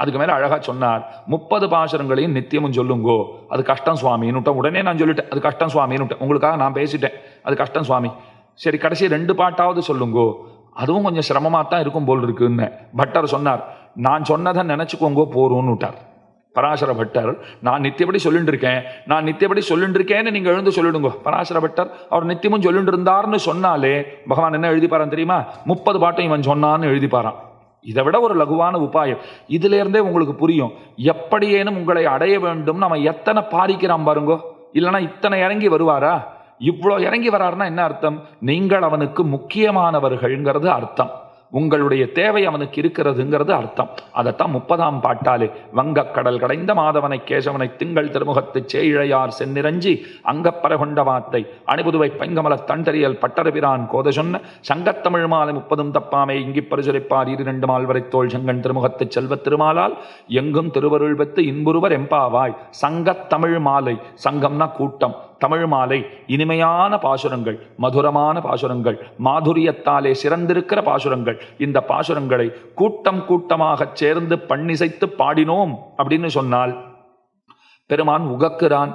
அதுக்கு மேலே அழகாக சொன்னார் முப்பது பாசுரங்களையும் நித்தியமும் சொல்லுங்கோ. அது கஷ்டம் சுவாமின்னு உடனே நான் சொல்லிட்டேன் அது கஷ்டம் சுவாமின்னு உங்களுக்காக நான் பேசிட்டேன். அது கஷ்டம் சுவாமி. சரி கடைசி ரெண்டு பாட்டாவது சொல்லுங்கோ. அதுவும் கொஞ்சம் சிரமமாக தான் இருக்கும் போல் இருக்குன்னு. பட்டர் சொன்னார் நான் சொன்னதை நினச்சிக்கோங்கோ போறோம்னு விட்டார் பராசர பட்டர் நான் நித்தியபடி சொல்லிட்டு இருக்கேன் நான் நித்தியபடி சொல்லிட்டு இருக்கேன்னு நீங்க எழுந்து சொல்லிடுங்க. பராசர பட்டர் அவர் நித்தியமும் சொல்லிட்டு இருந்தார்னு சொன்னாலே பகவான் என்ன எழுதிப்பாரான் தெரியுமா? முப்பது பாட்டும் இவன் சொன்னான்னு எழுதிப்பாரான் இதை விட ஒரு லகுவான உபாயம். இதுலேருந்தே உங்களுக்கு புரியும். எப்படியேனும் உங்களை அடைய வேண்டும். நம்ம எத்தனை பாரிக்கிறான் பாருங்கோ. இல்லைன்னா இத்தனை இறங்கி வருவாரா? இவ்வளோ இறங்கி வராருன்னா என்ன அர்த்தம்? நீங்கள் அவனுக்கு முக்கியமானவர்கள்ங்கிறது அர்த்தம். உங்களுடைய தேவை அவனுக்கு இருக்கிறதுங்கிறது அர்த்தம். அதைத்தான் முப்பதாம் பாட்டாலே வங்கக்கடல் கடைந்த மாதவனை கேசவனை திங்கள் திருமுகத்து சேயிழையார் செந்நிரஞ்சி அங்கப்பற கொண்ட வார்த்தை அணிபுதுவை பைங்கமல தண்டறியல் பட்டரபிரான் கோத சொன்ன சங்கத்தமிழ் மாலை முப்பதும் தப்பாமை இங்கி பரிசுரைப்பார் இரு ரெண்டு மால்வரை தோல் செங்கன் திருமுகத்து செல்வத் திருமாலால் எங்கும் திருவருள் பெற்று இன்புருவர் எம்பாவாய் சங்கத்தமிழ் மாலை சங்கம்னா கூட்டம். தமிழ் மாலை இனிமையான பாசுரங்கள் மதுரமான பாசுரங்கள் மாதுரியத்தாலே சிறந்திருக்கிற பாசுரங்கள். இந்த பாசுரங்களை கூட்டம் கூட்டமாகச் சேர்ந்து பண்ணிசைத்து பாடினோம் அப்படின்னு சொன்னால் பெருமான் உகக்குறான்.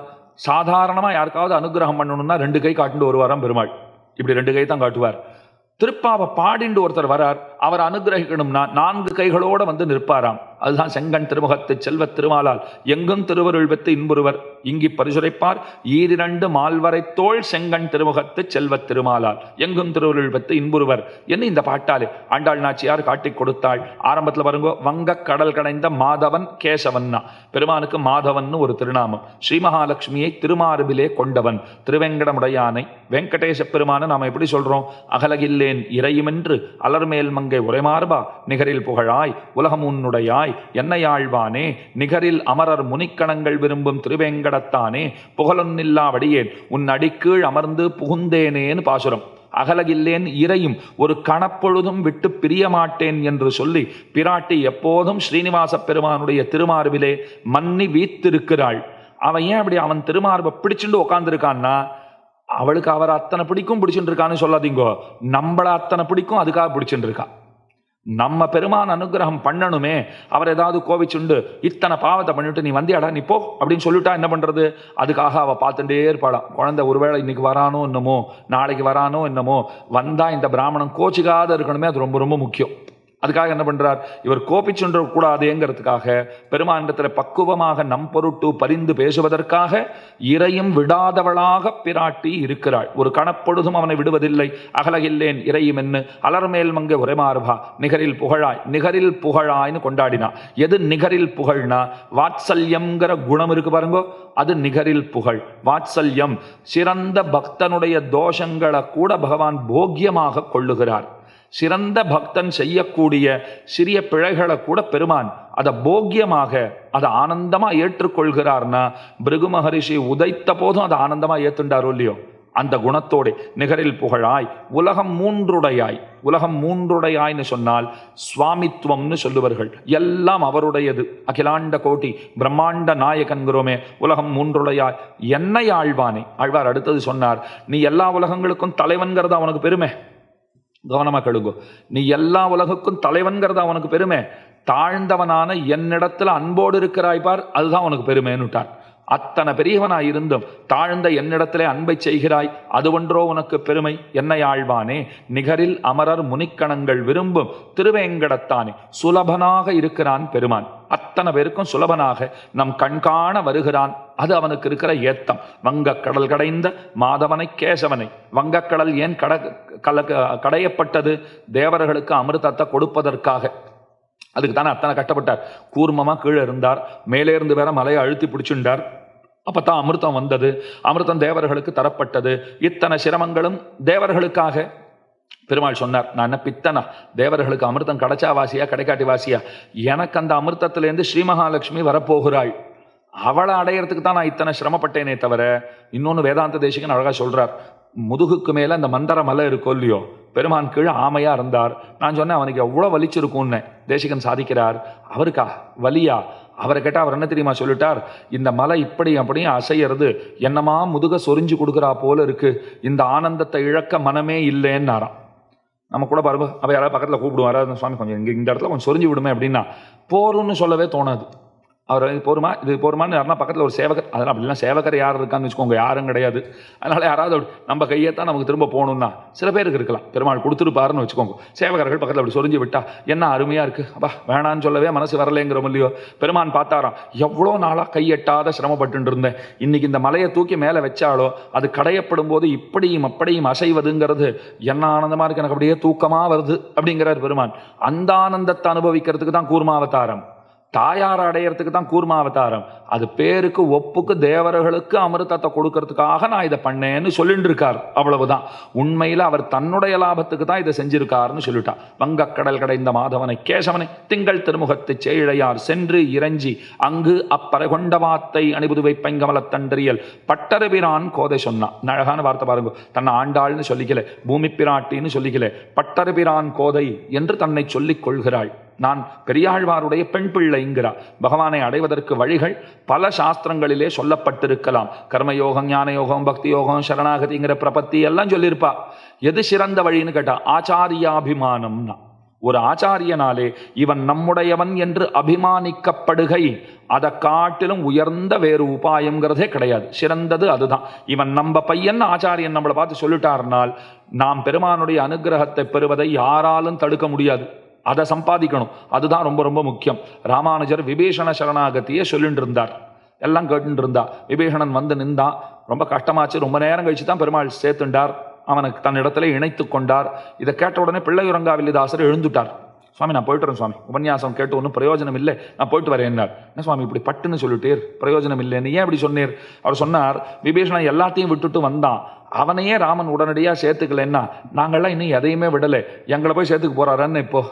சாதாரணமாக யாருக்காவது அனுகிரகம் பண்ணணும்னா ரெண்டு கை காட்டுண்டு வருவாராம் பெருமாள். இப்படி ரெண்டு கை தான் காட்டுவார். திருப்பாவை பாடிண்டு ஒருத்தர் வரார். அவர் அனுகிரகிக்கணும்னா நான்கு கைகளோட வந்து நிற்பாராம். அதுதான் செங்கன் திருமுகத்து செல்வத் திருமாலால். எங்கும் திருவருள் பெத்து இன்புருவர் இங்கி பரிசுரைப்பார். ஈரிரண்டு மால்வரை தோள் செங்கன் திருமுகத்து செல்வத் திருமாலால். எங்கும் திருவருள் பெத்து இன்புருவர் என்ன இந்த பாட்டாலே? ஆண்டாள் நாச்சியார் காட்டிக் கொடுத்தாள். ஆரம்பத்தில் பாருங்க வங்கக் கடல் கடைந்த மாதவன் கேசவன்னா. பெருமானுக்கு மாதவன் ஒரு திருநாமம். ஸ்ரீ மகாலட்சுமியை திருமார்பிலே கொண்டவன். திருவெங்கடமுடையானை. வெங்கடேச பெருமானை நாம் எப்படி சொல்றோம்? அகலகில்லேன் இறையுமென்று. அலர்மேல் மங்கை உரைமார்பா நிகரில் புகழாய் உலகம் உன்னுடையாய் என்னையாழ்வானே நிகரில் அமரர் முனிக்கணங்கள் விரும்பும் திருவேங்கடத்தானே புகழொன்னில்லாவடியேன் உன் அடிக்கீழ் அமர்ந்து புகுந்தேனேன்னு பாசுரம். அகலகில்லேன் இறையும் ஒரு கணப்பொழுதும் விட்டு பிரிய மாட்டேன் என்று சொல்லி பிராட்டி எப்போதும் ஸ்ரீனிவாச பெருமானுடைய திருமார்பிலே மன்னி வீத்திருக்கிறாள். அவன் ஏன் அப்படி அவன் திருமார்பை பிடிச்சுட்டு உட்காந்துருக்கான்னா அவளுக்கு அவர் அத்தனை பிடிக்கும் பிடிச்சுட்டு இருக்கான்னு சொல்லாதீங்கோ. நம்மள அத்தனை பிடிக்கும் அதுக்காக பிடிச்சுட்டு இருக்கான் நம்ம பெருமான் அனுகிரகம் பண்ணணுமே. அவர் ஏதாவது கோவிச்சுண்டு இத்தனை பாவத்தை பண்ணிட்டு நீ வந்தியாடா நீ போ அப்படின்னு சொல்லிட்டா என்ன பண்றது? அதுக்காக அவ பார்த்துட்டே இருப்பாளாம் குழந்தை ஒருவேளை இன்னைக்கு வரானோ என்னமோ நாளைக்கு வரானோ என்னமோ வந்தா இந்த பிராமணன் கோச்சிக்காத இருக்கணுமே அது ரொம்ப ரொம்ப முக்கியம். அதுக்காக என்ன பண்றார்? இவர் கோபிச்சுன்ற கூடாதேங்கிறதுக்காக பெருமாண்டத்தில் பக்குவமாக நம் பொருட்டு பரிந்து பேசுவதற்காக இறையும் விடாதவளாக பிராட்டி இருக்கிறாள். ஒரு கணப்பொழுதும் அவனை விடுவதில்லை. அகலகில்லேன் இறையும் என்று. அலர்மேல் மங்க உரைமாறுபா நிகரில் புகழாய். நிகரில் புகழாய்னு கொண்டாடினா. எது நிகரில் புகழ்னா? வாத்சல்யம்ங்கிற குணம் இருக்கு பாருங்கோ. அது நிகரில் புகழ். வாத்சல்யம் சிறந்த பக்தனுடைய தோஷங்களை கூட பகவான் போக்கியமாக கொள்ளுகிறார். சிறந்த பக்தன் செய்யக்கூடிய சிறிய பிழைகளை கூட பெருமான் அதை போக்கியமாக அதை ஆனந்தமா ஏற்றுக்கொள்கிறார்னா பிருகு மகரிஷி உதைத்த போதும் அதை ஆனந்தமா ஏத்துண்டாரோ இல்லையோ? அந்த குணத்தோடு நிகரில் புகழாய் உலகம் மூன்றுடையாய் உலகம் மூன்றுடையாய்னு சொன்னால் சுவாமித்துவம்னு சொல்லுவார்கள். எல்லாம் அவருடையது. அகிலாண்ட கோட்டி பிரம்மாண்ட நாயகன்கிறோமே உலகம் மூன்றுடையாய். என்னை ஆழ்வானே ஆழ்வார் அடுத்தது சொன்னார் நீ எல்லா உலகங்களுக்கும் தலைவன்கிறது அவனுக்கு பெருமை. கவனமாக கழுங்கோ நீ எல்லா உலகுக்கும் தலைவன்கிறது அவனுக்கு பெருமை? தாழ்ந்தவனான என்னிடத்துல அன்போடு இருக்கிறாய் பார் அதுதான் உனக்கு பெருமைன்னுட்டான். அத்தனை பெரியவனாய் இருந்தும் தாழ்ந்த என்னிடத்திலே அன்பை செய்கிறாய் அது ஒன்றோ உனக்கு பெருமை? என்னை ஆழ்வானே நிகரில் அமரர் முனிக்கணங்கள் விரும்பும் திருவேங்கடத்தானே சுலபனாக இருக்கிறான் பெருமான். அத்தனை பேருக்கும் சுலபனாக நம் கண்காண வருகிறான். அது அவனுக்கு இருக்கிற ஏத்தம். வங்கக்கடல் கடைந்த மாதவனை கேசவனை. வங்கக்கடல் ஏன் கட கல கடையப்பட்டது? தேவர்களுக்கு அமிர்தத்தை கொடுப்பதற்காக. அதுக்கு தானே அத்தனை கஷ்டப்பட்டார் கூர்மமாக கீழே இருந்தார். மேலே இருந்து வேற மலையை அழுத்தி பிடிச்சுண்டார். அப்பதான் அமிர்தம் வந்தது. அமிர்தம் தேவர்களுக்கு தரப்பட்டது. இத்தனை சிரமங்களும் தேவர்களுக்காக. பெருமாள் சொன்னார் நான் என்ன பித்தனா? தேவர்களுக்கு அமிர்தம் கிடைச்சா வாசியா கிடைக்காட்டி வாசியா? எனக்கு அந்த அமிர்தத்திலேருந்து ஸ்ரீமகாலட்சுமி வரப்போகிறாள். அவளை அடையறதுக்கு தான் நான் இத்தனை சிரமப்பட்டேனே தவிர இன்னொன்று வேதாந்த தேசிகன் அழகாக சொல்கிறார் முதுகுக்கு மேலே அந்த மந்தர மலை இருக்கோ இல்லையோ பெருமான் கீழே ஆமையாக இருந்தார். நான் சொன்னேன் அவனுக்கு எவ்வளோ வலிச்சிருக்கும்னு. தேசிகன் சாதிக்கிறார் அவருக்கா? வலியா? அவரை கேட்டால் அவர் என்ன தெரியுமா சொல்லிட்டார் இந்த மலை இப்படி அப்படியும் அசையிறது என்னமா முதுக சொரிஞ்சு கொடுக்குறா போல இருக்கு. இந்த ஆனந்தத்தை இழக்க மனமே இல்லைன்னாராம். நம்ம கூட பாருங்க அப்போ யாராவது பக்கத்தில் கூப்பிடுவாரா சுவாமி கொஞ்சம் இங்கே இந்த இடத்துல கொஞ்சம் சொரிஞ்சு விடுமே அப்படின்னா போரும்னு சொல்லவே தோணாது. அவர் இது போருமா? இது போருமான்னு யாருன்னா பக்கத்தில் ஒரு சேவகர் அதெல்லாம் அப்படிலாம் சேவகர் யார் இருக்கான்னு வச்சுக்கோங்க யாரும் கிடையாது. அதனால் யாராவது நம்ம கையை தான் நமக்கு திரும்ப போகணும்னா சில பேருக்கு இருக்கலாம். பெருமாள் கொடுத்துருப்பாருன்னு வச்சுக்கோங்க. சேவகர்கள் பக்கத்தில் அப்படி சொரிஞ்சு விட்டா என்ன அருமையாக இருக்குது அப்பா வேணான்னு சொல்லவே மனசு வரலைங்கிறோம் இல்லையோ? பெருமான் பார்த்தாராம் எவ்வளோ நாளாக கையெட்டாத சிரமப்பட்டு இருந்தேன். இன்னைக்கு இந்த மலையை தூக்கி மேலே வச்சாலோ அது கடையப்படும் போது இப்படியும் அப்படியும் அசைவதுங்கிறது என்ன ஆனந்தமாக இருக்கு. எனக்கு அப்படியே தூக்கமாக வருது. அப்படிங்கிறார் பெருமான். அந்த ஆனந்தத்தை அனுபவிக்கிறதுக்கு தான் கூர்மாவதாரம். தாயார் அடையறதுக்கு தான் கூர்மா அவதாரம். அது பேருக்கு ஒப்புக்கு தேவர்களுக்கு அமிர்தத்தை கொடுக்கறதுக்காக நான் இதை பண்ணேன்னு சொல்லிட்டு இருக்கார் அவ்வளவுதான். உண்மையில் அவர் தன்னுடைய லாபத்துக்கு தான் இதை செஞ்சிருக்காருன்னு சொல்லிட்டார். வங்கக்கடல் கடைந்த மாதவனை கேசவனை திங்கள் திருமுகத்து சேழையார் சென்று இறைஞ்சி அங்கு அப்பறை கொண்ட வாத்தை அணிபுதுவை பைங்கமலத்தன்றியல் பட்டரபிரான் கோதை சொன்னான். அழகான வார்த்தை பாருங்க. தன்னை ஆண்டாள்னு சொல்லிக்கல பூமி பிராட்டின்னு சொல்லிக்கல பட்டரபிரான் கோதை என்று தன்னை சொல்லிக் கொள்கிறாள். நான் பெரியாழ்வாருடைய பெண் பிள்ளைங்கிறா பகவானை அடைவதற்கு வழிகள் பல சாஸ்திரங்களிலே சொல்லப்பட்டிருக்கலாம். கர்மயோகம் ஞான யோகம் பக்தி யோகம் சரணாகதிங்கிற பிரபத்தி எல்லாம் சொல்லியிருப்பா. எது சிறந்த வழின்னு கேட்டா ஆச்சாரியாபிமானம்னா. ஒரு ஆச்சாரியனாலே இவன் நம்முடையவன் என்று அபிமானிக்கப்படுகை. அதை காட்டிலும் உயர்ந்த வேறு உபாயங்கிறதே கிடையாது. சிறந்தது அதுதான். இவன் நம்ம பையன் ஆச்சாரியன் நம்மளை பார்த்து சொல்லிட்டார்னால் நாம் பெருமானுடைய அனுகிரகத்தை பெறுவதை யாராலும் தடுக்க முடியாது. அதை சம்பாதிக்கணும். அதுதான் ரொம்ப ரொம்ப முக்கியம். ராமானுஜர் விபீஷண சரணாகத்தியே சொல்லிட்டு இருந்தார் எல்லாம் கேட்டுட்டு இருந்தா விபீஷணன் வந்து நின்றான் ரொம்ப கஷ்டமாச்சு. ரொம்ப நேரம் கழிச்சு தான் பெருமாள் சேர்த்துண்டார். அவனுக்கு தன்னிடத்துல இணைத்து கொண்டார். இதை கேட்ட உடனே பிள்ளையுரங்காவில்லிதாசர் எழுந்துட்டார். சுவாமி நான் போயிட்டு வரேன் சுவாமி. உபன்யாசம் கேட்டு ஒன்றும் பிரயோஜனம் இல்லை. நான் போயிட்டு வரேன் என்னார் என்ன சுவாமி இப்படி பட்டுன்னு சொல்லிட்டீர்? பிரயோஜனம் இல்லைன்னு ஏன் இப்படி சொன்னீர்? அவர் சொன்னார் விபீஷணன் எல்லாத்தையும் விட்டுட்டு வந்தான். அவனையே ராமன் உடனடியாக சேர்த்துக்கலன்னா நாங்கள்லாம் இன்னும் எதையுமே விடலை. எங்களை போய் சேர்த்துக்க போறாரான்னு இப்போ.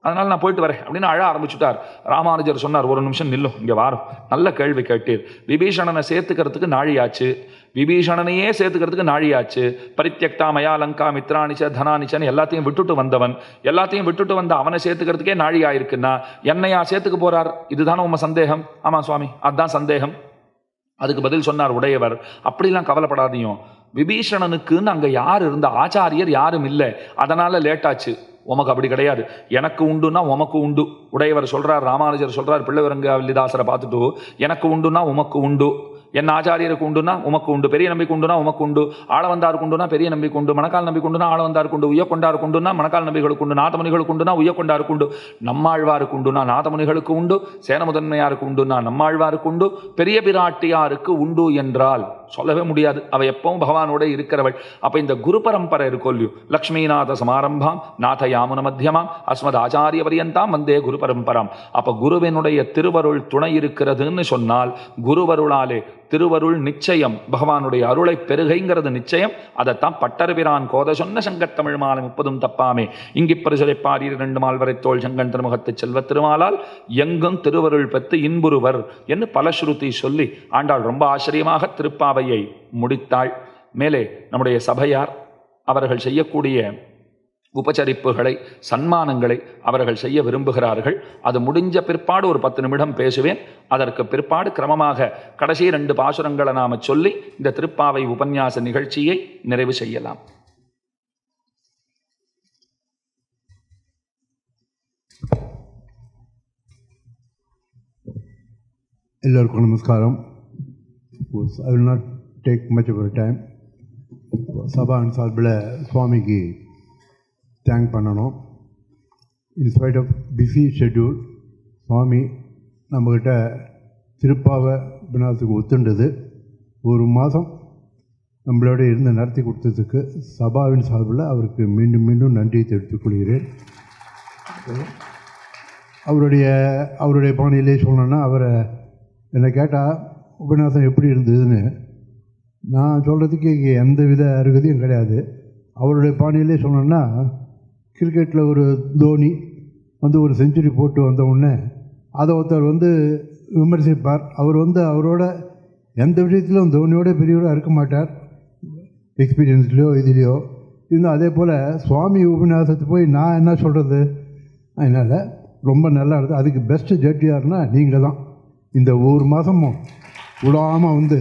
அதனால நான் போயிட்டு வரேன் அப்படின்னு அழ ஆரம்பிச்சுட்டார். ராமானுஜர் சொன்னார் ஒரு நிமிஷம் நில்லும் இங்கே வாரம் நல்ல கேள்வி கேட்டீர். விபீஷணனை சேர்த்துக்கிறதுக்கு நாழியாச்சு. விபீஷணனையே சேர்த்துக்கிறதுக்கு நாழியாச்சு. பரித்தியக்தா மயா லங்கா மித்ராணிச்ச தனானிச்சன்னு எல்லாத்தையும் விட்டுட்டு வந்தவன் எல்லாத்தையும் விட்டுட்டு வந்த அவனை சேர்த்துக்கிறதுக்கே நாழி ஆயிருக்குன்னா என்னையா சேர்த்துக்க போறார்? இதுதானே உங்க சந்தேகம்? ஆமாம் சுவாமி அதுதான் சந்தேகம். அதுக்கு பதில் சொன்னார் உடையவர் அப்படிலாம் கவலைப்படாதீங்க. விபீஷணனுக்குன்னு அங்கே யார் இருந்த ஆச்சாரியர் யாரும் இல்லை. அதனால லேட்டாச்சு. உமக்கு அப்படி கிடையாது. எனக்கு உண்டுன்னா உமக்கு உண்டு. உடையவர் சொல்றார் ராமானுஜர் சொல்றார் பிள்ளைவரங்க வில்லிதாசரை பார்த்துட்டு எனக்கு உண்டுன்னா உமக்கு உண்டு. என் ஆச்சாரியருக்கு உண்டுனா உமக்கு உண்டு. பெரிய நம்பிக்கை உண்டுனா உமக்கு உண்டு. ஆளவந்தாருக்கு உண்டுனா பெரிய நம்பிக்கை உண்டு. மணக்கால் நம்பிக்கை உண்டுனா ஆளவந்தாருக்கு உண்டு. உயக்கொண்டாருக்கு உண்டுனா மணக்கால் நம்பிகளுக்கு உண்டு. நாதமுனிகளுக்கு உண்டுனா உயக்கொண்டாருக்கு உண்டு. நம்மாழ்வாருக்கு உண்டுனா நாதமுனிகளுக்கு உண்டு. சேனமுதன்மையாருக்கு உண்டுனா நம்மாழ்வாருக்கு உண்டு. பெரிய பிராட்டியாருக்கு உண்டு என்றால் சொல்லவே முடியாது. அவ எப்பவும் பகவானோட இருக்கிறவள். அப்ப இந்த குரு பரம்பரை இருக்கும் இல்லையோ? லக்ஷ்மிநாத சமாரம்பாம் நாத யாமுன மத்தியமாம் அஸ்மத் ஆச்சாரிய பரியந்தாம் வந்தே குரு பரம்பராம். அப்ப குருவினுடைய திருவருள் துணை இருக்கிறதுன்னு சொன்னால் குருவருளாலே திருவருள் நிச்சயம் பகவானுடைய அருளை பெருகைங்கிறது நிச்சயம். அதைத்தான் பட்டர்பிரான் கோத சொன்ன சங்கத்தமிழ் மாலை முப்பதும் தப்பாமே. இங்கி பரிசுரை இரண்டு மால்வரை தோல் சங்கன் திருமுகத்து செல்வ திருமாலால் எங்கும் திருவருள் பெற்று இன்புருவர் என்று பலஸ்ருதி சொல்லி ஆண்டாள் ரொம்ப ஆச்சரியமாக திருப்பாவையை முடித்தாள். மேலே நம்முடைய சபையார் அவர்கள் செய்யக்கூடிய உபச்சரிப்புகளை சன்மானங்களை அவர்கள் செய்ய விரும்புகிறார்கள். அது முடிஞ்ச பிற்பாடு ஒரு பத்து நிமிடம் பேசுவேன். அதற்கு பிற்பாடு கிரமமாக கடைசி ரெண்டு பாசுரங்களை நாம சொல்லி இந்த திருப்பாவை உபன்யாச நிகழ்ச்சியை நிறைவு செய்யலாம். எல்லோருக்கும் நமஸ்காரம். I will not take much of time சபான் சார்பில் சுவாமிக்கு தேங்க் பண்ணணும். இன்ஸ்பைட் ஆஃப் பிஸி ஷெட்யூல் சுவாமி நம்மக்கிட்ட திருப்பாவை விநாசத்துக்கு ஒத்துண்டது. ஒரு மாதம் நம்மளோட இருந்து நடத்தி கொடுத்ததுக்கு சபாவின் சார்பில் அவருக்கு மீண்டும் மீண்டும் நன்றியை தெரிவித்துக் கொள்கிறேன். அவருடைய அவருடைய பாணியிலே சொல்லணும்னா அவரை என்னை கேட்டால் உபன்யாசம் எப்படி இருந்ததுன்னு நான் சொல்கிறதுக்கு இங்கே எந்த வித அருகதையும் கிடையாது. அவருடைய பாணியிலே சொன்னோன்னா கிரிக்கெட்டில் ஒரு தோனி வந்து ஒரு செஞ்சுரி போட்டு வந்த உடனே அதை ஒருத்தர் வந்து விமர்சிப்பார். அவர் வந்து அவரோட எந்த விஷயத்திலும் தோனியோட பெரியவராக இருக்க மாட்டார். எக்ஸ்பீரியன்ஸ்லையோ இதுலேயோ. இன்னும் அதே போல் சுவாமி உபன்யாசத்தை போய் நான் என்ன சொல்கிறது அதனால் ரொம்ப நல்லா இருக்குது அதுக்கு பெஸ்ட்டு ஜட்ஜ் யாருன்னா நீங்கள் தான் இந்த ஒரு மாதமும் விடாமல் வந்து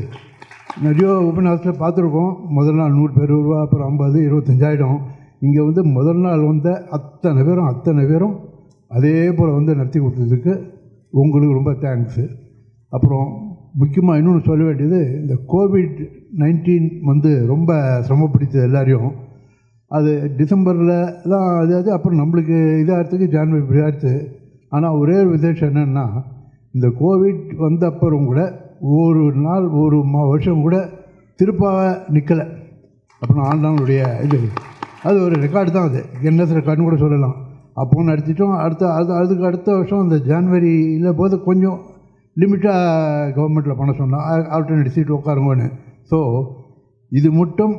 நிறைய உபநாசத்தில் பார்த்துருக்கோம். முதல் நாள் நூறு பேர் ரூபா அப்புறம் ஐம்பது இருபத்தஞ்சாயிடும் இங்கே வந்து முதல் நாள் வந்த அத்தனை பேரும் அத்தனை பேரும் அதே போல் வந்து நடத்தி கொடுத்ததுக்கு உங்களுக்கு ரொம்ப தேங்க்ஸு அப்புறம் முக்கியமாக இன்னொன்று சொல்ல வேண்டியது இந்த கோவிட் நைன்டீன் வந்து ரொம்ப சிரமப்பிடித்தது எல்லாரையும். அது டிசம்பரில் தான் அது அப்புறம் நம்மளுக்கு இதாகிறதுக்கு ஜான்வரி இப்படி ஆயிடுச்சு. ஆனால் ஒரே ஒரு விசேஷம் என்னென்னா இந்த கோவிட் வந்த அப்புறம் கூட ஒரு நாள் ஒரு மா வருஷம் கூட திருப்பாவை நிற்கலை அப்புறம் ஆண்டாளுடைய இது. அது ஒரு ரெக்கார்டு தான் அது. என்ன ரெக்கார்டுன்னு கூட சொல்லலாம். அப்போ நடிச்சிட்டோம். அடுத்த அது அதுக்கு அடுத்த வருஷம் அந்த ஜான்வரியில் போது கொஞ்சம் லிமிட்டாக கவர்மெண்ட்டில் பண்ண சொன்னான் ஆல்டர்னேட் சீட் உட்காருங்கன்னு. ஸோ இது மட்டும்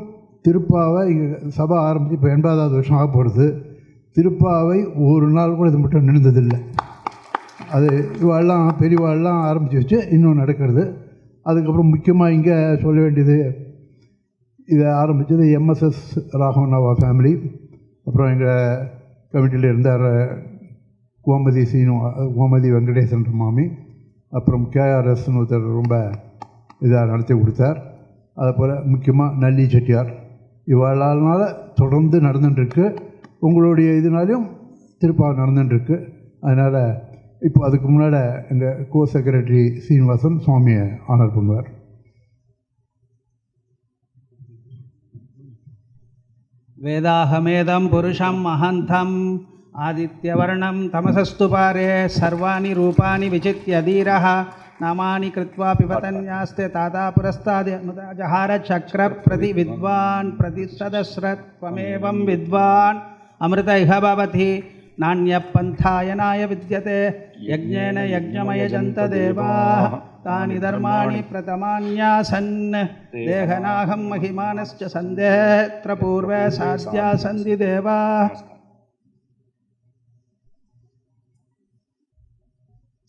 திருப்பாவை இங்கே சபை ஆரம்பித்து இப்போ எண்பதாவது வருஷம் ஆக போகிறது திருப்பாவை ஒரு நாள் கூட இது மட்டும் நின்றதில்லை அது இவாள்லாம் பெரியவாள்லாம் ஆரம்பித்து வச்சு இன்னும் நடக்கிறது. அதுக்கப்புறம் முக்கியமாக இங்கே சொல்ல வேண்டியது இதை ஆரம்பித்தது எம்எஸ்எஸ் ராகவனாவா ஃபேமிலி அப்புறம் எங்கள் கமிட்டியில் இருந்தார் கோமதி சீனு கோமதி வெங்கடேசன் மாமி. அப்புறம் கேஆர்எஸ்னு ஒருத்தர் ரொம்ப இதாக நடத்தி கொடுத்தார். அதுபோல் முக்கியமாக நல்லி செட்டியார். இவளால் தொடர்ந்து நடந்துட்டுருக்கு. உங்களுடைய இதனாலையும் திருப்பாக நடந்துட்டுருக்கு. அதனால் இப்போ அதுக்கு முன்னால் இந்த கோ செக்ரட்டரி சீனிவாசன் சுவாமியை ஆனர் பண்ணுவார். வேதாகமேதம் புருஷம் மகந்தம் ஆதித்யவர்ணம் தமசஸ்து பாரே சர்வாணி ரூபாணி விசித்திய தீரா நாமானி கிருத்வா பிபதன்யாஸ்தே தாதா புரஸ்தாதி அமுதஜஹார சக்ர பிரதி வித்வான் பிரதிசதஸ்ரத்வமேவம் வித்வான் அமிர்த இஹபவதி नान्यपन्थायनाय विद्यते यज्ञेन यज्ञमयजन्त देवाः तानि धर्माणि प्रथमान्यासन् देहनाहं महिमानश्च सन्देहत्र पूर्वे साध्या सन्धि देवाः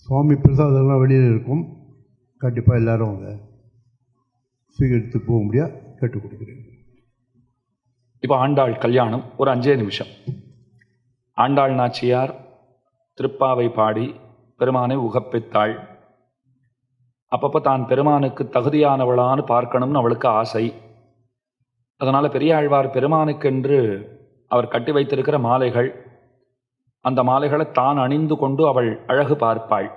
சுவாமி பிரசாதம்லாம் வெளியில் இருக்கும் கண்டிப்பாக எல்லாரும் அதை ஸ்வீகரித்து போக முடியாது கேட்டுக் கொடுக்குறேன் இப்போ ஆண்டாள் கல்யாணம் ஒரு அஞ்சே நிமிஷம் ஆண்டாள் நாச்சியார் திருப்பாவை பாடி பெருமானை உகப்பித்தாள். அப்பப்போ தான் பெருமானுக்கு தகுதியானவளான்னு பார்க்கணும்னு அவளுக்கு ஆசை. அதனால் பெரியாழ்வார் பெருமானுக்கென்று அவர் கட்டி வைத்திருக்கிற மாலைகள் அந்த மாலைகளை தான் அணிந்து கொண்டு அவள் அழகு பார்ப்பாள்.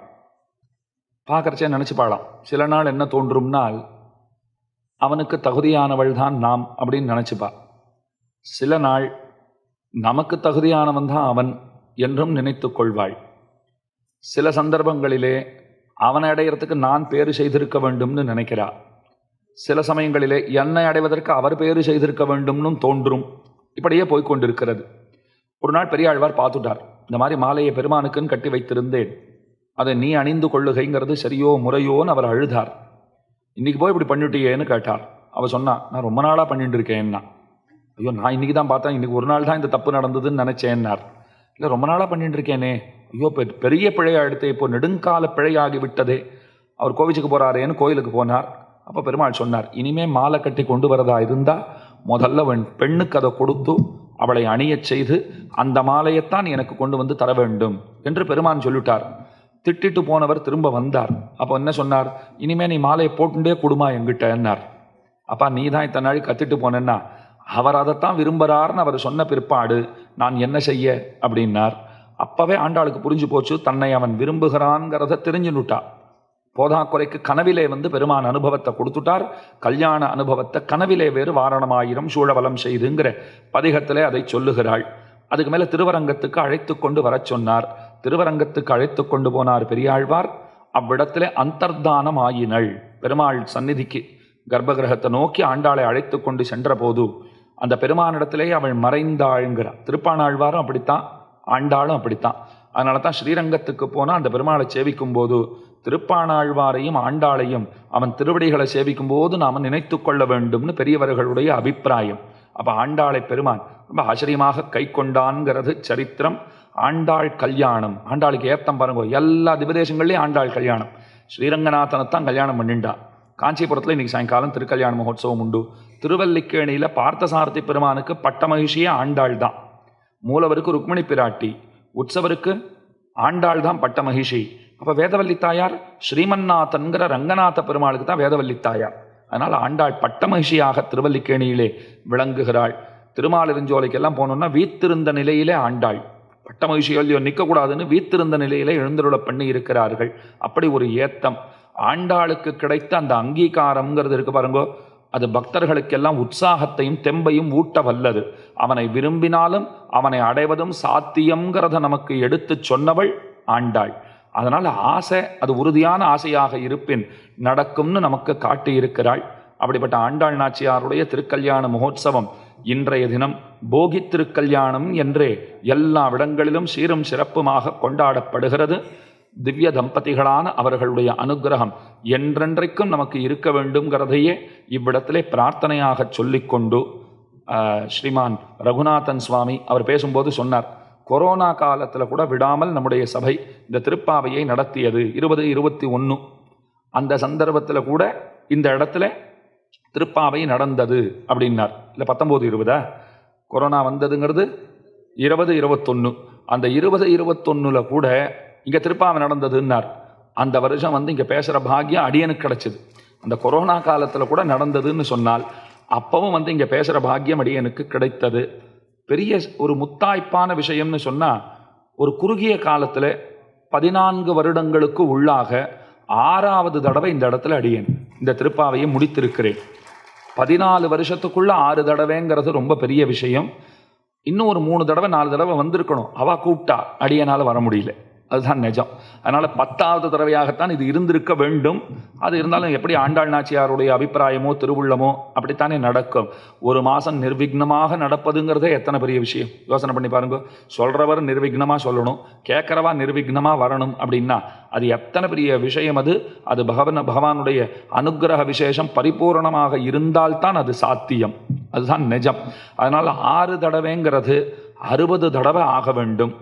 பார்க்கறச்சே நினச்சிப்பாளாம் சில நாள் என்ன தோன்றும்னால் அவனுக்கு தகுதியானவள் தான் நாம் அப்படின்னு நினச்சிப்பா. சில நாள் நமக்கு தகுதியானவன் தான் அவன் என்றும் நினைத்து கொள்வாள் சில சந்தர்ப்பங்களிலே அவனை அடையிறதுக்கு நான் பேறு செய்திருக்க வேண்டும்னு நினைக்கிறா. சில சமயங்களிலே என்னை அடைவதற்கு அவர் பேறு செய்திருக்க வேண்டும்னு தோன்றும். இப்படியே போய்கொண்டிருக்கிறது ஒரு நாள் பெரியாழ்வார் பார்த்துட்டார். இந்த மாதிரி மாலையை பெருமானுக்குன்னு கட்டி வைத்திருந்தேன். அதை நீ அணிந்து கொள்ளுகைங்கிறது சரியோ முறையோன்னு அவர் அழுதார். இன்னைக்கு போய் இப்படி பண்ணிட்டியேன்னு கேட்டார். அவ சொன்னா நான் ரொம்ப நாளாக பண்ணிட்டு இருக்கேன்னா. ஐயோ நான் இன்னைக்கு தான் பார்த்தேன். இன்னைக்கு ஒரு நாள் தான் இந்த தப்பு நடந்ததுன்னு நினைச்சேன்னார். இல்லை ரொம்ப நாளாக பண்ணிட்டு இருக்கேனே ஐயோ பெ- பெரிய பிழையாக எடுத்து இப்போ நெடுங்கால பிழையாகி விட்டதே. அவர் கோவிச்சுக்கு போகிறாரேன்னு கோயிலுக்கு போனார். அப்போ பெருமாள் சொன்னார் இனிமே மாலை கட்டி கொண்டு வரதா இருந்தா முதல்ல பெண்ணுக்கு அதை கொடுத்து அவளை அணியச் செய்து அந்த மாலையைத்தான் எனக்கு கொண்டு வந்து தர வேண்டும். என்று பெருமான் சொல்லிட்டார். திட்டிட்டு போனவர் திரும்ப வந்தார். அப்போ என்ன சொன்னார்? இனிமே நீ மாலையை போட்டுண்டே கொடுமா என்கிட்ட என்னார். அப்பா நீ தான் இத்தனை நாளைக்கு கத்திட்டு போனேன்னா அவர் அதைத்தான் விரும்புகிறார்னு அவர் சொன்ன பிற்பாடு நான் என்ன செய்ய? அப்படின்னார். அப்பவே ஆண்டாளுக்கு புரிஞ்சு போச்சு தன்னை அவன் விரும்புகிறான்ங்கிறத தெரிஞ்சுனுட்டா போதாக்குறைக்கு கனவிலே வந்து பெருமான் அனுபவத்தை கொடுத்துட்டார். கல்யாண அனுபவத்தை கனவிலே வேறு வாரணமாயிரம் சூழவலம் செய்துங்கிற பதிகத்திலே அதை சொல்லுகிறாள். அதுக்கு மேலே திருவரங்கத்துக்கு அழைத்து கொண்டு வரச் சொன்னார். திருவரங்கத்துக்கு அழைத்து கொண்டு போனார் பெரியாழ்வார். அவ்விடத்திலே அந்தர்தானம் ஆயினள். பெருமாள் சந்நிதிக்கு கர்ப்பகிரகத்தை நோக்கி ஆண்டாளை அழைத்து கொண்டு சென்ற போது அந்த பெருமானிடத்திலே அவள் மறைந்தாள்ங்கிறார் திருப்பானாழ்வாரும் அப்படித்தான் ஆண்டாளும் அப்படித்தான். அதனால தான் ஸ்ரீரங்கத்துக்கு போனால் அந்த பெருமாளை சேவிக்கும் போது திருப்பானாழ்வாரையும் ஆண்டாளையும் அவன் திருவடிகளை சேவிக்கும் போது நாம் நினைத்து கொள்ள வேண்டும்னு பெரியவர்களுடைய அபிப்பிராயம். அப்போ ஆண்டாளை பெருமான் ரொம்ப ஆச்சரியமாக கை கொண்டான்ங்கிறது சரித்திரம். ஆண்டாள் கல்யாணம். ஆண்டாளுக்கு ஏத்தம் பாருங்க எல்லா திவதேசங்கள்லையும் ஆண்டாள் கல்யாணம். ஸ்ரீரங்கநாதனைத்தான் கல்யாணம் பண்ணிண்டான் காஞ்சிபுரத்தில் இன்னைக்கு சாயங்காலம் திருக்கல்யாண மகோத்சவம் உண்டு. திருவல்லிக்கேணியில் பார்த்தசாரதி பெருமானுக்கு பட்ட மகிழ்ச்சியே ஆண்டாள் தான். மூலவருக்கு ருக்மிணி பிராட்டி உற்சவருக்கு ஆண்டாள் தான் பட்ட மகிழ்ச்சி அப்போ வேதவல்லி தாயார் ஸ்ரீமன்னாதன்கிற ரங்கநாத பெருமாளுக்கு தான் வேதவல்லி தாயார். அதனால் ஆண்டாள் பட்ட மகிழ்ச்சியாக திருவல்லிக்கேணியிலே விளங்குகிறாள். திருமாலிருஞ்சோலைக்கெல்லாம் போனோம்னா வீத்திருந்த நிலையிலே ஆண்டாள். பட்ட மகிழ்ச்சியோ நிற்கக்கூடாதுன்னு வீத்திருந்த நிலையிலே எழுந்தருள பண்ணி இருக்கிறார்கள் அப்படி ஒரு ஏத்தம். ஆண்டாளுக்கு கிடைத்த அந்த அங்கீகாரம்ங்கிறது இருக்கு பாருங்கோ. அது பக்தர்களுக்கெல்லாம் உற்சாகத்தையும் தெம்பையும் ஊட்ட வல்லது. அவனை விரும்பினாலும் அவனை அடைவதும் சாத்தியம்ங்கிறத நமக்கு எடுத்துச் சொன்னவள் ஆண்டாள். அதனால் ஆசை அது உறுதியான ஆசையாக இருப்பின் நடக்கும்னு நமக்கு காட்டியிருக்கிறாள். அப்படிப்பட்ட ஆண்டாள் நாச்சியாருடைய திருக்கல்யாண மகோத்சவம் இன்றைய தினம் போகி திருக்கல்யாணம் என்றே எல்லா இடங்களிலும் சீரும் சிறப்புமாக கொண்டாடப்படுகிறது. திவ்ய தம்பதிகளான அவர்களுடைய அனுக்கிரகம் என்றென்றைக்கும் நமக்கு இருக்க வேண்டும்ங்கிறதையே இவ்விடத்திலே பிரார்த்தனையாக சொல்லிக்கொண்டு ஸ்ரீமான் ரகுநாதன் சுவாமி அவர் பேசும்போது சொன்னார் கொரோனா காலத்தில் கூட விடாமல் நம்முடைய சபை இந்த திருப்பாவையை நடத்தியது. இருபது இருபத்தி ஒன்று அந்த சந்தர்ப்பத்தில் கூட இந்த இடத்துல திருப்பாவை நடந்தது அப்படின்னார். இல்லை பத்தொம்போது இருபதா? கொரோனா வந்ததுங்கிறது இருபது இருபத்தொன்று அந்த இருபது இருபத்தொன்னுல கூட இங்கே திருப்பாவை நடந்ததுன்னார். அந்த வருஷம் வந்து இங்கே பேசுகிற பாக்கியம் அடியனுக்கு கிடச்சிது. அந்த கொரோனா காலத்தில் கூட நடந்ததுன்னு சொன்னால் அப்பவும் வந்து இங்கே பேசுகிற பாக்கியம் அடியனுக்கு கிடைத்தது. பெரிய ஒரு முத்தாய்ப்பான விஷயம்னு சொன்னால் ஒரு குறுகிய காலத்தில் பதினான்கு வருடங்களுக்கு உள்ளாக ஆறாவது தடவை இந்த இடத்துல அடியேன். இந்த திருப்பாவையை முடித்திருக்கிறேன். பதினாலு வருஷத்துக்குள்ள ஆறு தடவைங்கிறது ரொம்ப பெரிய விஷயம். இன்னும் ஒரு மூணு தடவை நாலு தடவை வந்திருக்கணும். அவ கூப்பிட்டா அடியனால் வர முடியல. அதுதான் நிஜம். அதனால் பத்தாவது தடவையாகத்தான் இது இருந்திருக்க வேண்டும். அது இருந்தாலும் எப்படி ஆண்டாள் நாச்சியாருடைய அபிப்பிராயமோ திருவுள்ளமோ அப்படித்தானே நடக்கும். ஒரு மாதம் நிர்விக்னமாக நடப்பதுங்கிறதே எத்தனை பெரிய விஷயம்? யோசனை பண்ணி பாருங்க. சொல்கிறவர் நிர்விக்னமாக சொல்லணும். கேட்குறவா நிர்விக்னமாக வரணும் அப்படின்னா அது எத்தனை பெரிய விஷயம் அது? அது பகவன் பகவானுடைய அனுக்கிரக விசேஷம் பரிபூரணமாக இருந்தால்தான் அது சாத்தியம். அதுதான் நிஜம். அதனால் ஆறு தடவைங்கிறது அறுபது தடவை ஆக வேண்டும்.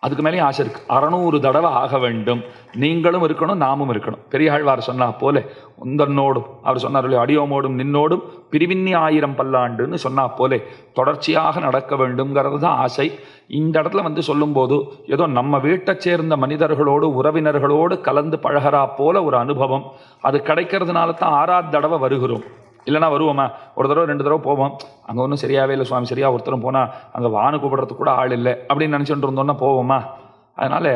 அதுக்கு மேலேயும் ஆசை இருக்கு. அறநூறு தடவை ஆக வேண்டும். நீங்களும் இருக்கணும் நாமும் இருக்கணும். பெரியாழ்வார் சொன்னா போல உந்தன்னோடும் அவர் சொன்னார் அடியோமோடும் நின்னோடும் பிரிவின்னி ஆயிரம் பல்லாண்டுன்னு சொன்னா போலே தொடர்ச்சியாக நடக்க வேண்டும்ங்கிறது தான் ஆசை. இந்த இடத்துல வந்து சொல்லும்போது ஏதோ நம்ம வீட்டை சேர்ந்த மனிதர்களோடு உறவினர்களோடு கலந்து பழகிறா போல ஒரு அனுபவம். அது கிடைக்கிறதுனால தான் ஆறாவது தடவை வருகிறோம். இல்லைன்னா வருவோமா? ஒரு தடவை ரெண்டு தடவை போவோம். அங்கே ஒன்றும் சரியாவே இல்லை சுவாமி. சரியா ஒருத்தரும் போனால் அங்கே வானு கூப்பிடுறதுக்கு கூட ஆள் இல்லை அப்படின்னு நினச்சிட்டு இருந்தோம்னா போவோமா? அதனால்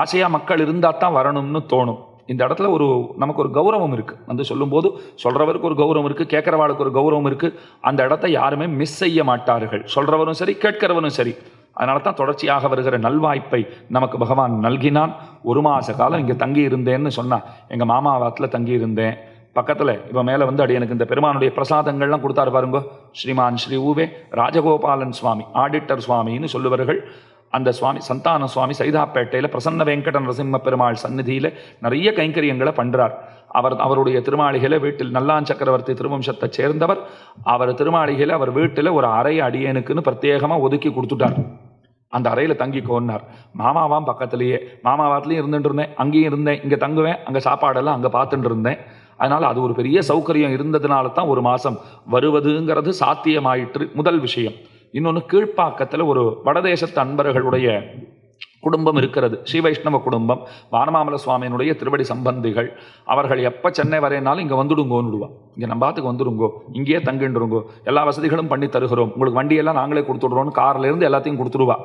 ஆசையாக மக்கள் இருந்தால் தான் வரணும்னு தோணும். இந்த இடத்துல ஒரு நமக்கு ஒரு கௌரவம் இருக்குது வந்து சொல்லும்போது சொல்கிறவருக்கு ஒரு கௌரவம் இருக்குது கேட்குறவாளுக்கு ஒரு கௌரவம் இருக்குது அந்த இடத்த யாருமே மிஸ் செய்ய மாட்டார்கள். சொல்கிறவரும் சரி கேட்கிறவரும் சரி. அதனால தான் தொடர்ச்சியாக வருகிற நல்வாய்ப்பை நமக்கு பகவான் நல்கினான். ஒரு மாத காலம் இங்கே தங்கி இருந்தேன்னு சொன்னால் எங்கள் மாமாவாத்தில் தங்கி இருந்தேன் பக்கத்தில் இப்போ மேலே வந்து அடி எனக்கு இந்த பெருமானுடைய பிரசாதங்கள்லாம் கொடுத்தாரு பாருங்க. ஸ்ரீமான் ஸ்ரீ ஊவே ராஜகோபாலன் சுவாமி ஆடிட்டர் சுவாமின்னு சொல்லுவார்கள். அந்த சுவாமி சந்தான சுவாமி சைதாப்பேட்டையில் பிரசன்ன வெங்கட நரசிம்ம பெருமாள் சந்நிதியில் நிறைய கைங்கரியங்களை பண்ணுறார் அவர் அவருடைய திருமாளிகையில் வீட்டில் நல்லான் சக்கரவர்த்தி திருவம்சத்தை சேர்ந்தவர். அவர் திருமாளிகையில் அவர் வீட்டில் ஒரு அறை அடியனுக்குன்னு பிரத்யேகமாக ஒதுக்கி கொடுத்துட்டார். அந்த அறையில் தங்கி கோன்னார் மாமாவாம் பக்கத்துலேயே மாமாவாத்துலேயும் இருந்துட்டு இருந்தேன் அங்கேயும் இருந்தேன் இங்கே தங்குவேன் அங்கே சாப்பாடெல்லாம் அங்கே பார்த்துட்டு இருந்தேன். அதனால் அது ஒரு பெரிய சௌகரியம் இருந்ததுனால தான் ஒரு மாதம் வருவதுங்கிறது சாத்தியமாயிற்று. முதல் விஷயம். இன்னொன்று கீழ்ப்பாக்கத்தில் ஒரு வடதேசத்து அன்பர்களுடைய குடும்பம் இருக்கிறது. ஸ்ரீ வைஷ்ணவ குடும்பம் வானமாமல சுவாமியினுடைய திருவடி சம்பந்திகள் அவர்கள் எப்போ சென்னை வரையினாலும் இங்கே வந்துடுங்கோன்னுடுவா இங்கே நம்ம பாத்துக்கு வந்துடுங்கோ இங்கேயே தங்கிண்டுருங்கோ எல்லா வசதிகளும் பண்ணி தருகிறோம். உங்களுக்கு வண்டியெல்லாம் நாங்களே கொடுத்துடுறோம்னு கார்லேருந்து எல்லாத்தையும் கொடுத்துருவா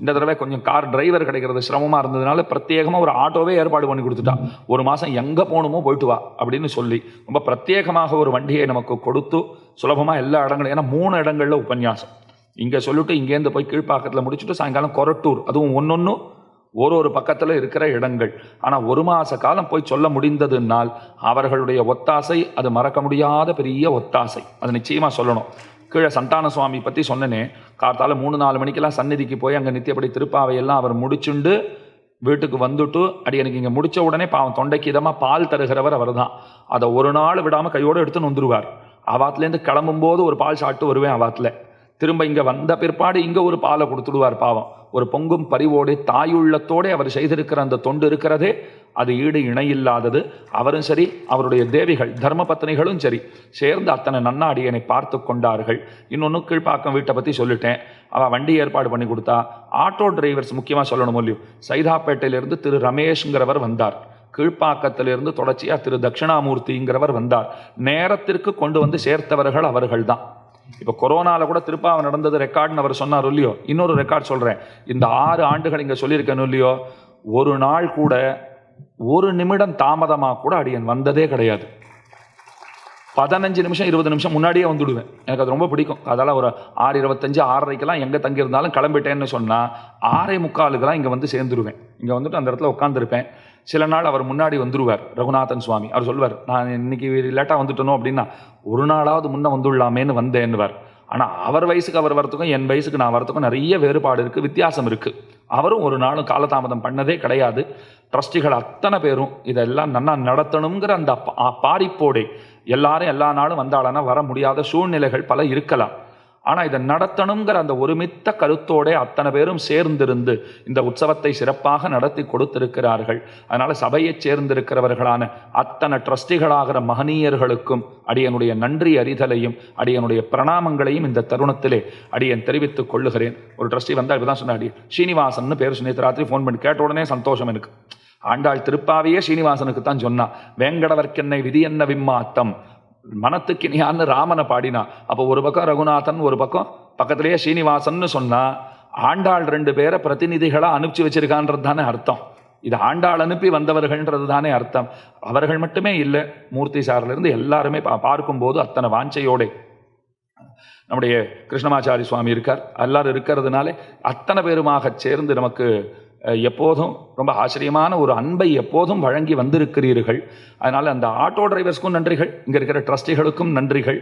இந்த தடவை கொஞ்சம் கார் டிரைவர் கிடைக்கிறது சிரமமாக இருந்ததுனால பிரத்யேகமாக ஒரு ஆட்டோவே ஏற்பாடு பண்ணி கொடுத்துட்டா. ஒரு மாதம் எங்கே போகணுமோ போயிட்டு வா அப்படின்னு சொல்லி ரொம்ப பிரத்யேகமாக ஒரு வண்டியை நமக்கு கொடுத்து சுலபமாக எல்லா இடங்களும் ஏன்னா மூணு இடங்களில் உபன்யாசம். இங்கே சொல்லிட்டு இங்கேருந்து போய் கீழ்ப்பாக்கத்தில் முடிச்சுட்டு சாயங்காலம் கொரட்டூர் அதுவும் ஒன்று ஒரு ஒரு பக்கத்தில் இருக்கிற இடங்கள். ஆனால் ஒரு மாத காலம் போய் சொல்ல முடிந்ததுனால் அவர்களுடைய ஒத்தாசை அது மறக்க முடியாத பெரிய ஒத்தாசை. அது நிச்சயமாக சொல்லணும். கீழே சந்தான சுவாமி பற்றி சொன்னனே கார்த்தால மூணு நாலு மணிக்கெல்லாம் சந்நிதிக்கு போய் அங்கே நித்தியப்படி திருப்பாவையெல்லாம் அவர் முடிச்சுண்டு வீட்டுக்கு வந்துட்டு அடி எனக்கு இங்கே முடிச்ச உடனே பாவம் தொண்டைக்கு இதமாக பால் தருகிறவர் அவர் தான் அதை ஒரு நாள் விடாமல் கையோடு எடுத்துன்னு வந்துருவார். அவாத்துலேருந்து கிளம்பும்போது ஒரு பால் சாப்பிட்டு வருவேன் அவாத்தில். திரும்ப இங்கே வந்த பிற்பாடு இங்கே ஒரு பாலை கொடுத்துடுவார் பாவம். ஒரு பொங்கும் பரிவோடு தாயுள்ளத்தோடு அவர் செய்திருக்கிற அந்த தொண்டு இருக்கிறதே. அது ஈடு இணையில்லாதது அவரும் சரி அவருடைய தேவிகள் தர்ம பத்னிகளும் சரி சேர்ந்து அத்தனை நன்னாடியனை பார்த்து கொண்டார்கள். இன்னொன்று கீழ்ப்பாக்கம் வீட்டை பற்றி சொல்லிட்டேன். அவள் வண்டி ஏற்பாடு பண்ணி கொடுத்தா ஆட்டோ டிரைவர்ஸ் முக்கியமாக சொல்லணும் இல்லையோ சைதாப்பேட்டையிலிருந்து திரு ரமேஷ்ங்கிறவர் வந்தார். கீழ்ப்பாக்கத்திலிருந்து தொடர்ச்சியாக திரு தட்சிணாமூர்த்திங்கிறவர் வந்தார். நேரத்திற்கு கொண்டு வந்து சேர்த்தவர்கள் அவர்கள்தான். இப்போ கொரோனாவில் கூட திருப்பாவை நடந்தது ரெக்கார்ட்னு அவர் சொன்னார் இல்லையோ? இன்னொரு ரெக்கார்ட் சொல்கிறேன் இந்த ஆறு ஆண்டுகள் இங்கே சொல்லியிருக்கேன் இல்லையோ? ஒரு நாள் கூட ஒரு நிமிடம் தாமதமாக கூட அடியன் வந்ததே கிடையாது. பதினஞ்சு நிமிஷம் இருபது நிமிஷம் முன்னாடியே வந்துடுவேன். எனக்கு அது ரொம்ப பிடிக்கும். அதெல்லாம் ஒரு ஆறு இருபத்தஞ்சு ஆறரைக்கெல்லாம் எங்கே தங்கியிருந்தாலும் கிளம்பிட்டேன்னு சொன்னால் ஆறே முக்காலுக்கெல்லாம் இங்கே வந்து சேர்ந்துருவேன். இங்கே வந்துட்டு அந்த இடத்துல உட்காந்துருப்பேன் சில நாள் அவர் முன்னாடி வந்துருவார் ரகுநாதன் சுவாமி. அவர் சொல்வார் நான் இன்னைக்கு லேட்டாக வந்துட்டனோ அப்படின்னா ஒரு நாளாவது முன்ன வந்துடலாமேன்னு வந்தேன்னுவார். ஆனால் அவர் வயசுக்கு அவர் வரத்துக்கும் என் வயசுக்கு நான் வரத்துக்கும் நிறைய வேறுபாடு இருக்குது வித்தியாசம் இருக்குது அவரும் ஒரு நாளும் காலதாமதம் பண்ணதே கிடையாது. ட்ரஸ்டிகள் அத்தனை பேரும் இதெல்லாம் நன்னா நடத்தணுங்கிற அந்த பா- பாரிப்போடே எல்லாரும் எல்லா நாளும் வந்தாளனா வர முடியாத சூழ்நிலைகள் பல இருக்கலாம். ஆனால் இதை நடத்தணுங்கிற அந்த ஒருமித்த கருத்தோட அத்தனை பேரும் சேர்ந்திருந்து இந்த உற்சவத்தை சிறப்பாக நடத்தி கொடுத்திருக்கிறார்கள். அதனால் சபையைச் சேர்ந்திருக்கிறவர்களான அத்தனை ட்ரஸ்டிகளாகிற மகனீயர்களுக்கும் அடியனுடைய நன்றி அறிதலையும் அடியனுடைய பிரணாமங்களையும் இந்த தருணத்திலே அடியன் தெரிவித்துக் கொள்ளுகிறேன். ஒரு ட்ரஸ்டி வந்தால் இப்பதான் சொன்ன அடி ஸ்ரீனிவாசன் பேர் நேற்று ராத்திரி ஃபோன் பண்ணி கேட்ட உடனே சந்தோஷம் எனக்கு. ஆண்டாள் திருப்பாவையே ஸ்ரீனிவாசனுக்கு தான் சொன்னா வேங்கடவர்க்கென்னை விதி என்ன விம்மாத்தம்? மனத்துக்கு இனியான்னு ராமனை பாடினா. அப்போ ஒரு பக்கம் ரகுநாதன் ஒரு பக்கம் பக்கத்திலேயே ஸ்ரீனிவாசன்னு சொன்னா ஆண்டாள் ரெண்டு பேரை பிரதிநிதிகளாக அனுப்பிச்சு வச்சிருக்கான்றது தானே அர்த்தம். இது ஆண்டாள் அனுப்பி வந்தவர்கள்ன்றது தானே அர்த்தம். அவர்கள் மட்டுமே இல்லை மூர்த்தி சாரிலிருந்து எல்லாருமே பா- பார்க்கும்போது அத்தனை வாஞ்சையோட. நம்முடைய கிருஷ்ணமாச்சாரி சுவாமி இருக்கார். எல்லாரும் இருக்கிறதுனாலே அத்தனை பேருமாக சேர்ந்து நமக்கு எப்போதும் ரொம்ப ஆச்சரியமான ஒரு அன்பை எப்போதும் வழங்கி வந்திருக்கிறீர்கள். அதனால் அந்த ஆட்டோ டிரைவர்ஸ்க்கும் நன்றிகள் இங்கே இருக்கிற ட்ரஸ்டிகளுக்கும் நன்றிகள்.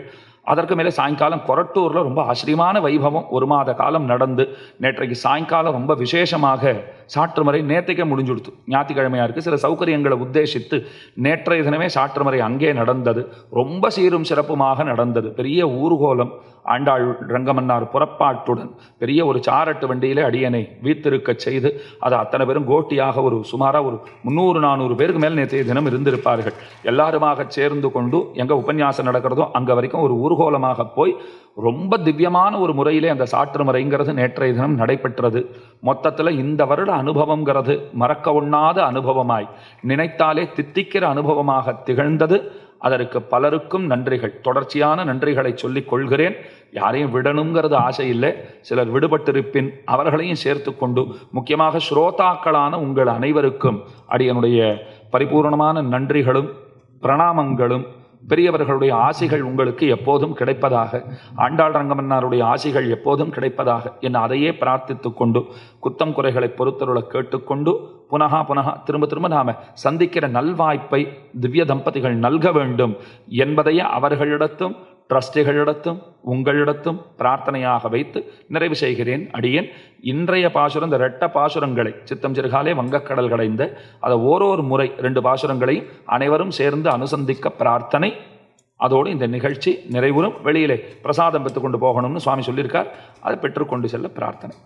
அதற்கு மேலே சாயங்காலம் கொரட்டூரில் ரொம்ப ஆச்சரியமான வைபவம் ஒரு மாத காலம் நடந்து நேற்றைக்கு சாயங்காலம் ரொம்ப விசேஷமாக சாற்றுமறை நேற்றைக்கே முடிஞ்சுடுத்து ஞாயிற்றுக்கிழமையாக இருக்குது சில சௌகரியங்களை உத்தேசித்து நேற்றைய தினமே சாற்றுமறை அங்கே நடந்தது. ரொம்ப சீரும் சிறப்புமாக நடந்தது. பெரிய ஊர்கோலம் ஆண்டாள் ரங்கமன்னார் புறப்பாட்டுடன் பெரிய ஒரு சாரட்டு வண்டியிலே அடியனை வீத்திருக்கச் செய்து அதை அத்தனை பேரும் கோட்டியாக ஒரு சுமாராக ஒரு முந்நூறு நானூறு பேருக்கு மேல் நேற்றைய தினம் இருந்திருப்பார்கள். எல்லாருமாக சேர்ந்து கொண்டு எங்கே உபன்யாசம் நடக்கிறதோ அங்கே வரைக்கும் ஒரு ஊர்கோலமாக போய் ரொம்ப திவ்யமான ஒரு முறையிலே அந்த சாற்று முறைங்கிறது நேற்றைய தினம் நடைபெற்றது. மொத்தத்தில் இந்த வருட அனுபவங்கிறது மறக்க ஒண்ணாத அனுபவமாய் நினைத்தாலே தித்திக்கிற அனுபவமாக திகழ்ந்தது. அதற்கு பலருக்கும் நன்றிகள். தொடர்ச்சியான நன்றிகளை சொல்லிக் கொள்கிறேன். யாரையும் விடணுங்கிறது ஆசை இல்லை. சிலர் விடுபட்டிருப்பின் அவர்களையும் சேர்த்து கொண்டு முக்கியமாக ஸ்ரோதாக்களான உங்கள் அனைவருக்கும் அடியனுடைய பரிபூர்ணமான நன்றிகளும் பிரணாமங்களும் பெரியவர்களுடைய ஆசிகள் உங்களுக்கு எப்போதும் கிடைப்பதாக. ஆண்டாள் ரங்கமன்னாருடைய ஆசிகள் எப்போதும் கிடைப்பதாக என் அதையே பிரார்த்தித்து கொண்டு குத்தம் குறைகளை பொறுத்தருளை கேட்டுக்கொண்டு புனகா புனகா திரும்ப திரும்ப நாம சந்திக்கிற நல்வாய்ப்பை திவ்ய தம்பதிகள் நல்க வேண்டும் என்பதையே அவர்களிடத்தும் ட்ரஸ்டிகளிடத்தும் உங்களிடத்தும் பிரார்த்தனையாக வைத்து நிறைவு செய்கிறேன் அடியேன். இன்றைய பாசுரம் இந்த ரெட்ட பாசுரங்களை சித்தம் சிறுகாலே வங்கக்கடல் கடைந்த அதை ஓரோரு முறை ரெண்டு பாசுரங்களையும் அனைவரும் சேர்ந்து அனுசந்திக்க பிரார்த்தனை. அதோடு இந்த நிகழ்ச்சி நிறைவுறும். வெளியிலே பிரசாதம் பெற்றுக்கொண்டு போகணும்னு சுவாமி சொல்லியிருக்கார். அதை பெற்றுக்கொண்டு செல்ல பிரார்த்தனை.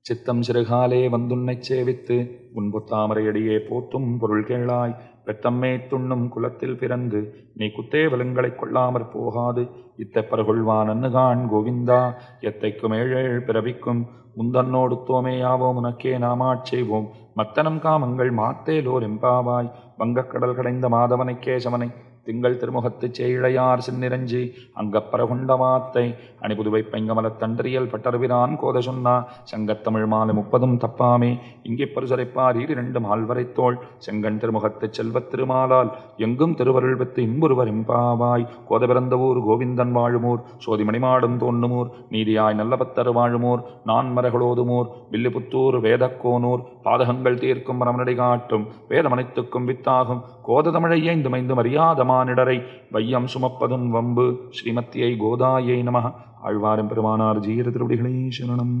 சித்தம் சிறுகாலே வந்துன்னை சேவித்து உன் பொத்தாமரையடியே போத்தும் பொருள் கேளாய். பெத்தம்மே துண்ணும் குலத்தில் பிறந்து நீ குத்தேவலங்களை கொள்ளாமற் போகாது. இத்தப்பருகொள்வான் அன்னுகான் கோவிந்தா எத்தைக்கும் ஏழேழ் பிறவிக்கும் முந்தன்னோடு தோமேயாவோம் உனக்கே நாமாட் செய்வோம். மத்தனம் காமங்கள் மாத்தேலோர் எம்பாவாய். வங்கக்கடல் கடைந்த மாதவனை கேசவனை திங்கள் திருமுகத்துச் சேயிழையார் சின்னிரஞ்சி அங்கப்பரகுண்ட மாத்தை அணிபுதுவை பைங்கமலத் தண்டறியல் பட்டர்பிரான் கோத சொன்னா சங்கத்தமிழ் மாலை முப்பதும் தப்பாமே இங்கே பரிசரைப்பார் இரண்டு மால்வரைத்தோள் செங்கன் திருமுகத்துச் செல்வத் திருமாலால் எங்கும் திருவருள் பெற்று இன்புருவர் இம்பாவாய் கோத பிறந்த ஊர் கோவிந்தன் வாழுமூர் சோதிமணிமாடும் தோன்னுமூர் நீதியாய் நல்ல பத்தர் வாழுமூர் நான் மரகளோதுமூர் வில்லிபுத்தூர் வேதக்கோனூர் பாதகங்கள் தீர்க்கும் மரமனடி காட்டும் வேதமனைத்துக்கும் வித்தாகும் கோத தமிழையே இந்த மைந்து மரியாத பெருமானிடரை வையம் சுமப்பதும் வம்பு. ஸ்ரீமத்தியை கோதாயை நம. ஆழ்வாரம் பெருமானார் ஜீர திருவடிகளே சரணம்.